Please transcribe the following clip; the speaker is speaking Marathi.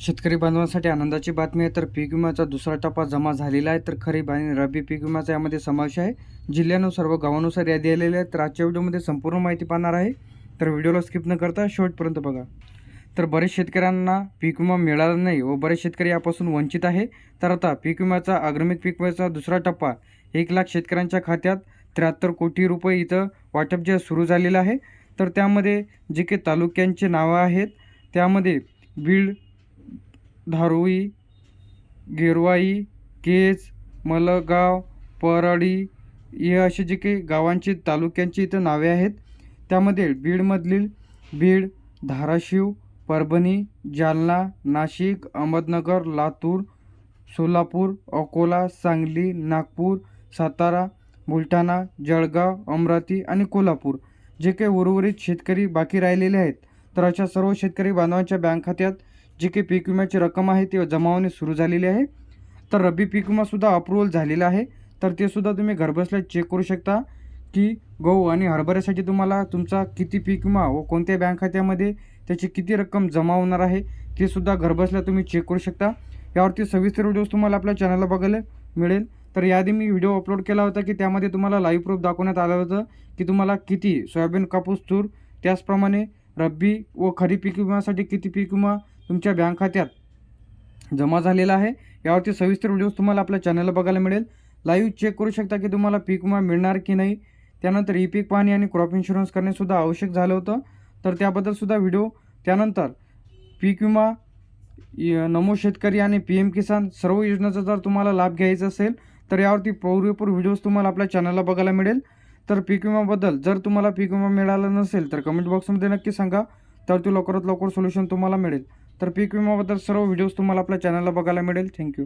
शेतकरी बांधवांसाठी आनंदाची बातमी आहे. तर पीक विम्याचा दुसरा टप्पा जमा झालेला आहे. तर खरीप आणि रब्बी पीक विम्याचा यामध्ये समावेश आहे. जिल्ह्यानुसार व गावानुसार यादी आलेली आहेत. तर आजच्या व्हिडिओमध्ये संपूर्ण माहिती पाहणार आहे. तर व्हिडिओला स्किप न करता शेवटपर्यंत बघा. तर बरेच शेतकऱ्यांना पीक विमा मिळाला नाही व बरेच शेतकरी यापासून वंचित आहे. तर आता पीक विम्याचा अग्रमित पीक विम्याचा दुसरा टप्पा एक लाख शेतकऱ्यांच्या खात्यात त्र्याहत्तर कोटी रुपये इथं वाटप जे सुरू झालेलं आहे. तर त्यामध्ये जे काही तालुक्यांची नावं आहेत त्यामध्ये बीड धारोई गेरवाई केज मलगाव परळी हे असे जे काही गावांची तालुक्यांची इथं नावे आहेत. त्यामध्ये बीडमधील बीड धाराशिव परभणी जालना नाशिक अहमदनगर लातूर सोलापूर अकोला सांगली नागपूर सातारा बुलढाणा जळगाव अमरावती आणि कोल्हापूर. जे काही उर्वरित शेतकरी बाकी राहिलेले आहेत तर अशा सर्व शेतकरी बांधवांच्या बँक खात्यात जी काही पीक विम्याची रक्कम आहे ती जमा होणे सुरू झालेली आहे. तर रब्बी पीक विमासुद्धा अप्रुव्हल झालेला आहे. तर ते सुद्धा तुम्ही घरबसल्या चेक करू शकता की गहू आणि हरभऱ्यासाठी तुम्हाला तुमचा किती पीक विमा व कोणत्या बँक खात्यामध्ये त्याची किती रक्कम जमा होणार आहे ते सुद्धा घरबसल्या तुम्ही चेक करू शकता. यावरती सविस्तर व्हिडिओज तुम्हाला आपल्या चॅनलला बघायला मिळेल. तर याआधी मी व्हिडिओ अपलोड केला होता की त्यामध्ये तुम्हाला लाईव्ह प्रूफ दाखवण्यात आलं होतं की तुम्हाला किती सोयाबीन कापूस तूर त्याचप्रमाणे रब्बी व खरीप पीक विम्यासाठी किती पीक विमा तुमच्या बँक खात्यात जमा झालेला आहे. यावरती सविस्तर व्हिडिओज तुम्हाला आपल्या चॅनलला बघायला मिळेल. लाईव्ह चेक करू शकता की तुम्हाला पीक विमा मिळणार की नाही. त्यानंतर ई पीक पाहणी आणि क्रॉप इन्शुरन्स करणेसुद्धा आवश्यक झालं होतं. तर त्याबद्दलसुद्धा व्हिडिओ. त्यानंतर पीक विमा य- नमो शेतकरी आणि पी एम किसान सर्व योजनांचा जर तुम्हाला लाभ घ्यायचा असेल तर यावरती पुरेपूर व्हिडिओज तुम्हाला आपल्या चॅनलला बघायला मिळेल. तर पीक विमाबद्दल जर तुम्हाला पीक विमा मिळाला नसेल तर कमेंट बॉक्समध्ये नक्की सांगा. तर ते लवकरात लवकर सोल्युशन तुम्हाला मिळेल. तर पीक विमाबद्दल सर्व व्हिडिओज तुम्हाला आपल्या चॅनलला बघायला मिळेल. थँक्यू